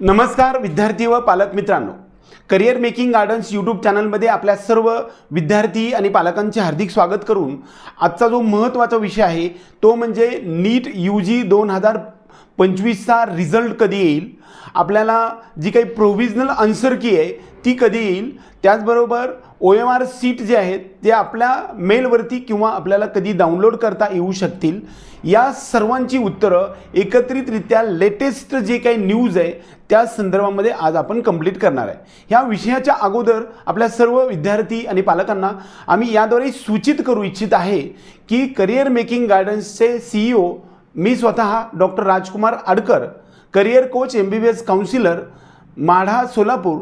नमस्कार विद्यार्थी व पालक मित्रांनो. करिअर मेकिंग गार्डन्स यूट्यूब चॅनलमध्ये आपल्या सर्व विद्यार्थी आणि पालकांचे हार्दिक स्वागत करून आजचा जो महत्त्वाचा विषय आहे तो म्हणजे नीट यू जी दोन हजार पंचवीसचा रिझल्ट कधी येईल? आपल्याला जी काही प्रोव्हिजनल आन्सर की आहे ती कधी येईल? त्याचबरोबर ओ एम आर सीट जे आहेत ते आपल्या मेलवरती किंवा आपल्याला कधी डाउनलोड करता येऊ शकतील? या सर्वांची उत्तरं एकत्रितरित्या लेटेस्ट जे काही न्यूज आहे त्या संदर्भामध्ये आज आपण कंप्लीट करणार आहे. ह्या विषयाच्या अगोदर आपल्या सर्व विद्यार्थी आणि पालकांना आम्ही याद्वारे सूचित करू इच्छित आहे की करिअर मेकिंग गार्डन्सचे सीईओ मी स्वतः doctor Rajkumar Adkar career coach M B B S counsellor Madha Solapur.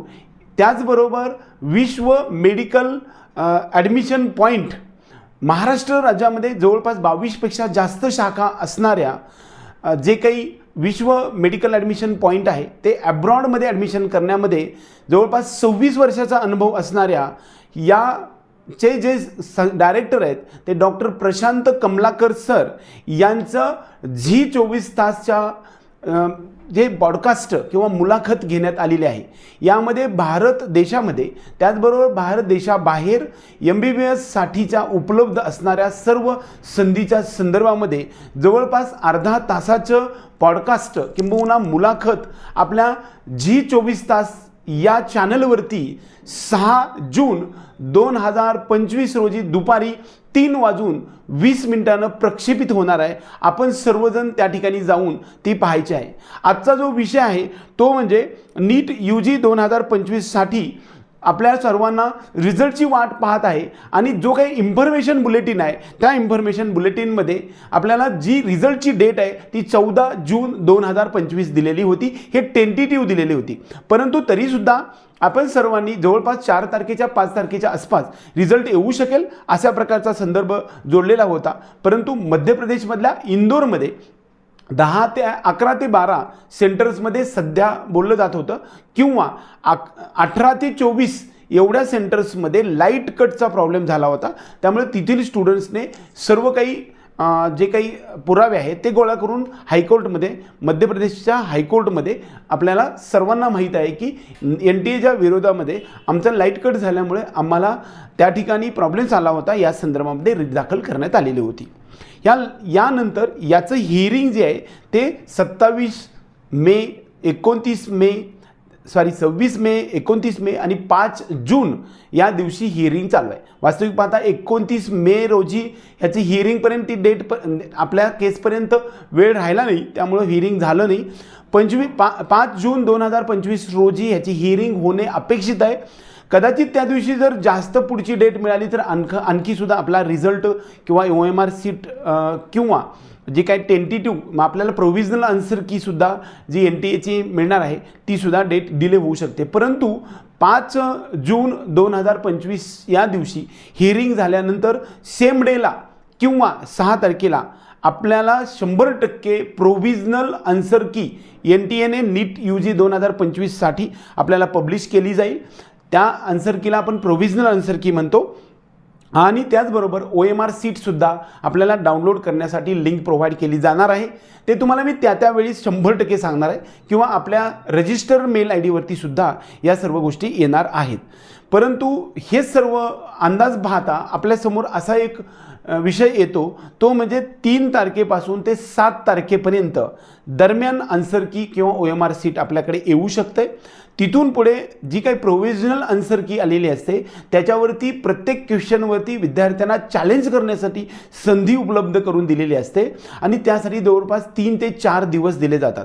त्याचबरोबर Vishwa medical admission point Maharashtra राज्यामध्ये जवळपास बावीसपेक्षा जास्त शाखा असणाऱ्या जे काही विश्व मेडिकल ॲडमिशन पॉईंट आहे ते ॲब्रॉडमध्ये ॲडमिशन करण्यामध्ये जवळपास सव्वीस वर्षाचा अनुभव असणाऱ्या या चे जे स डायरेक्टर आहेत ते डॉक्टर प्रशांत कमलाकर सर यांचं झी चोवीस तासच्या जे पॉडकास्ट किंवा मुलाखत घेण्यात आलेली आहे. यामध्ये भारत देशामध्ये त्याचबरोबर भारत देशाबाहेर एम बी बी एससाठीच्या उपलब्ध असणाऱ्या सर्व संधीच्या संदर्भामध्ये जवळपास अर्धा तासाचं पॉडकास्ट किंबहुना मुलाखत आपल्या झी चोवीस तास या चॅनलवरती सहा जून दोन हजार पंचवीस रोजी दुपारी तीन वाजून वीस मिनिटानं प्रक्षेपित होणार आहे. आपण सर्वजण त्या ठिकाणी जाऊन ती पाहायची आहे. आजचा जो विषय आहे तो म्हणजे नीट यू जी दोन हजार पंचवीससाठी आपल्या सर्वांना रिझल्टची वाट पाहत आहे आणि जो काही इन्फॉर्मेशन बुलेटिन आहे त्या इन्फॉर्मेशन बुलेटिनमध्ये आपल्याला जी रिझल्टची डेट आहे ती चौदा जून दोन हजार पंचवीस दिलेली होती. हे टेंटेटिव्ह दिलेली होती. परंतु तरीसुद्धा आपण सर्वांनी जवळपास चार तारखेच्या पाच तारखेच्या आसपास रिझल्ट येऊ शकेल अशा प्रकारचा संदर्भ जोडलेला होता. परंतु मध्य प्रदेशमधल्या इंदोरमध्ये दहा ते अकरा ते बारा सेंटर्समध्ये सध्या बोललं जात होतं. किंवा अक अठरा ते चोवीस एवढ्या सेंटर्समध्ये लाइट कटचा प्रॉब्लेम झाला होता. त्यामुळे तेथील स्टुडंट्सने सर्व काही जे काही पुरावे आहेत ते गोळा करून हायकोर्टमध्ये मध्य प्रदेशच्या हायकोर्टमध्ये आपल्याला सर्वांना माहीत आहे की एन टी एच्या विरोधामध्ये आमचा लाइट कट झाल्यामुळे आम्हाला त्या ठिकाणी प्रॉब्लेम्स आला होता. या संदर्भामध्ये रिट दाखल करण्यात आलेली होती. या यानंतर याचं हिअरिंग जे आहे ते सत्तावीस मे एकोणतीस मे सॉरी सव्वीस मे एकोणतीस मे आणि पाच जून या दिवशी हिअरिंग चालू आहे. वास्तविक पाहता एकोणतीस मे रोजी ह्याची हिअरिंगपर्यंत ती डेट प आपल्या केसपर्यंत वेळ राहिला नाही त्यामुळं हिअरिंग झालं नाही. पंचवीस पा पाच जून दोन हजार पंचवीस रोजी ह्याची हिअरिंग होणे अपेक्षित आहे. कदाचित त्या दिवशी जर जास्त पुढची डेट मिळाली तर आणख आणखीसुद्धा आपला रिझल्ट किंवा ओ एम आर सीट किंवा जी काही टेंटेटिव्ह मग आपल्याला प्रोव्हिजनल आन्सर कीसुद्धा जी एन टी एची मिळणार आहे तीसुद्धा डेट डिले होऊ शकते. परंतु पाच जून दोन हजार पंचवीस या दिवशी हिअरिंग झाल्यानंतर सेम डेला किंवा सहा तारखेला आपल्याला शंभर टक्के provisional answer key N T एने नीट यू जी दोन हजार पंचवीससाठी आपल्याला पब्लिश केली जाईल. त्या आन्सर कीला आपण प्रोव्हिजनल आन्सर की म्हणतो. आणि त्याचबरोबर ओ एम आर सीटसुद्धा आपल्याला डाउनलोड करण्यासाठी लिंक प्रोव्हाइड केली जाणार आहे. ते तुम्हाला मी त्या त्यावेळी शंभर टक्के सांगणार आहे. किंवा आपल्या रजिस्टर मेल आय डीवरती सुद्धा या सर्व गोष्टी येणार आहेत. परंतु हे सर्व अंदाज पाहता आपल्यासमोर असा एक विषय येतो. तो म्हणजे तीन तारखेपासून ते सात तारखेपर्यंत दरम्यान आन्सर की किंवा ओ एम आर सीट आपल्याकडे येऊ शकते. तिथून पुढे जी काही प्रोव्हिजनल आन्सर की आलेली असते त्याच्यावरती प्रत्येक क्वेश्चनवरती विद्यार्थ्यांना चॅलेंज करण्यासाठी संधी उपलब्ध करून दिलेली असते आणि त्यासाठी जवळपास तीन ते चार दिवस दिले जातात.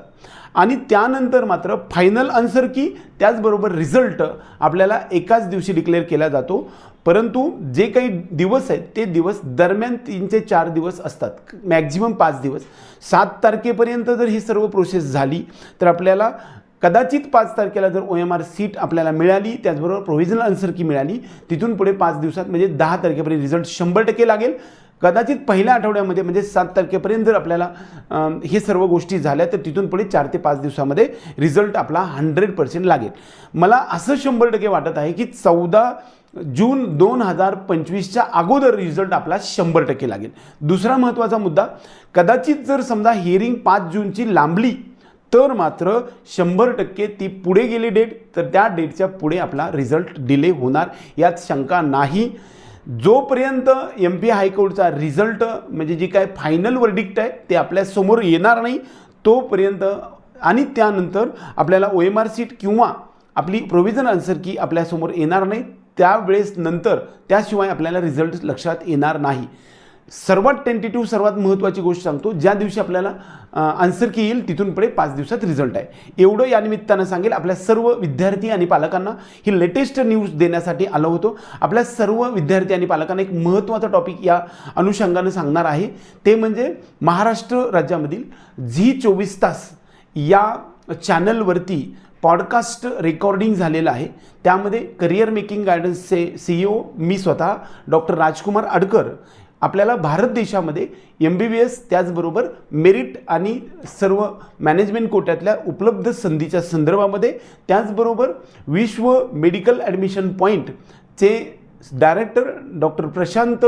आणि त्यानंतर मात्र फायनल आन्सर की त्याचबरोबर रिझल्ट आपल्याला एकाच दिवशी डिक्लेअर केला जातो. परंतु जे काही दिवस आहेत ते दिवस दरम्यान तीन ते चार दिवस असतात. मॅक्झिमम पाच दिवस. सात तारखेपर्यंत जर ही सर्व प्रोसेस झाली तर आपल्याला कदाचित पाच तारखेला जर ओ एम आर सीट आपल्याला मिळाली त्याचबरोबर प्रोव्हिजनल आन्सर की मिळाली तिथून पुढे पाच दिवसात म्हणजे दहा तारखेपर्यंत रिझल्ट शंभर टक्के लागेल. कदाचित पहिल्या आठवड्यामध्ये म्हणजे सात तारखेपर्यंत जर आपल्याला हे सर्व गोष्टी झाल्या तर तिथून पुढे चार ते पाच दिवसामध्ये रिझल्ट आपला हंड्रेड पर्सेंट लागेल. मला असं शंभर टक्के वाटत आहे की चौदा जून दोन हजार पंचवीसच्या अगोदर रिझल्ट आपला शंभर टक्के लागेल. दुसरा महत्त्वाचा मुद्दा कदाचित जर समजा हिअरिंग पाच जूनची लांबली तर मात्र शंभर टक्के ती पुढे गेली डेट तर त्या डेटच्या पुढे आपला रिझल्ट डिले होणार यात शंका नाही. जोपर्यंत एम पी हायकोर्टचा रिझल्ट म्हणजे जी काय फायनल वर्डिक्ट आहे ते आपल्यासमोर येणार नाही तोपर्यंत आणि त्यानंतर आपल्याला ओ एम आर सीट किंवा आपली प्रोव्हिजन आन्सर की आपल्यासमोर येणार नाही त्यावेळेस नंतर त्याशिवाय आपल्याला रिझल्ट लक्षात येणार नाही. सर्वात टेंटेटिव्ह सर्वात महत्त्वाची गोष्ट सांगतो ज्या दिवशी आपल्याला आन्सर की येईल तिथून पुढे पाच दिवसात रिझल्ट आहे. एवढं या निमित्तानं सांगेल आपल्या सर्व विद्यार्थी आणि पालकांना ही लेटेस्ट न्यूज देण्यासाठी आलो होतो. आपल्या सर्व विद्यार्थी आणि पालकांना एक महत्त्वाचा टॉपिक या अनुषंगानं सांगणार आहे. ते म्हणजे महाराष्ट्र राज्यामधील झी चोवीस तास या चॅनलवरती पॉडकास्ट रेकॉर्डिंग झालेलं आहे. त्यामध्ये करिअर मेकिंग गायडन्सचे सी ओ मी स्वतः डॉक्टर राजकुमार अडकर. आपल्याला भारत देशामध्ये एम बी बी एस त्याचबरोबर मेरिट आणि सर्व मॅनेजमेंट कोट्यातल्या उपलब्ध संधीच्या संदर्भामध्ये त्याचबरोबर विश्व मेडिकल ॲडमिशन पॉईंटचे director doctor Prashant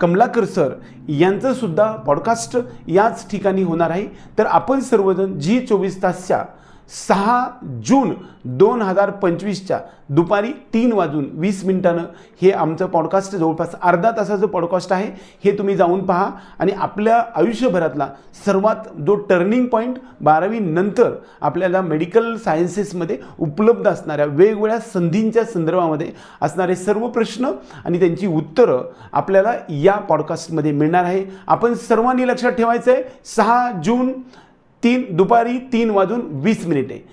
Kamlakar sir यांचंसुद्धा podcast याच ठिकाणी होणार आहे. तर आपण सर्वजण जी चोवीस तासच्या सहा जून दोन हजार पंचवीसच्या दुपारी तीन वाजून वीस मिनिटानं हे आमचं पॉडकास्ट जवळपास अर्धा तासाचं पॉडकास्ट आहे. हे तुम्ही जाऊन पहा आणि आपल्या आयुष्यभरातला सर्वात जो टर्निंग पॉईंट बारावी नंतर आपल्याला मेडिकल सायन्सेसमध्ये उपलब्ध असणाऱ्या वेगवेगळ्या संधींच्या संदर्भामध्ये असणारे सर्व प्रश्न आणि त्यांची उत्तरं आपल्याला या पॉडकास्टमध्ये मिळणार आहे. आपण सर्वांनी लक्षात ठेवायचं आहे सहा जून तीन दुपारी तीन वाजून वीस मिनिटे.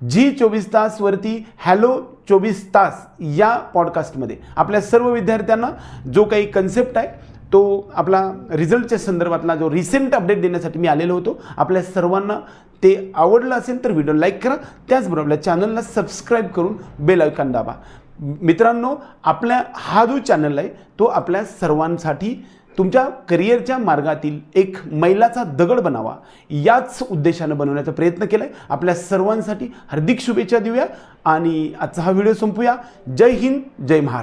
जी चोवीस तासवरती हॅलो चोवीस तास या पॉडकास्टमध्ये. आपल्या सर्व विद्यार्थ्यांना जो काही कन्सेप्ट आहे तो आपला रिझल्टच्या संदर्भातला जो रिसेंट अपडेट देण्यासाठी मी आलेलो होतो आपल्या सर्वांना ते आवडलं असेल तर व्हिडिओ लाईक करा. त्याचबरोबर आपल्या चॅनलला सबस्क्राईब करून बेल आयकॉन दाबा. मित्रांनो आपल्या हा जो चॅनल आहे तो आपल्या सर्वांसाठी तुमच्या करिअरच्या मार्गातील एक मैलाचा दगड बनावा. याच उद्देशानं बनवण्याचा प्रयत्न केला आहे आपल्या सर्वांसाठी हार्दिक शुभेच्छा देऊया आणि आजचा हा व्हिडिओ संपूया. जय हिंद जय महाराष्ट्र.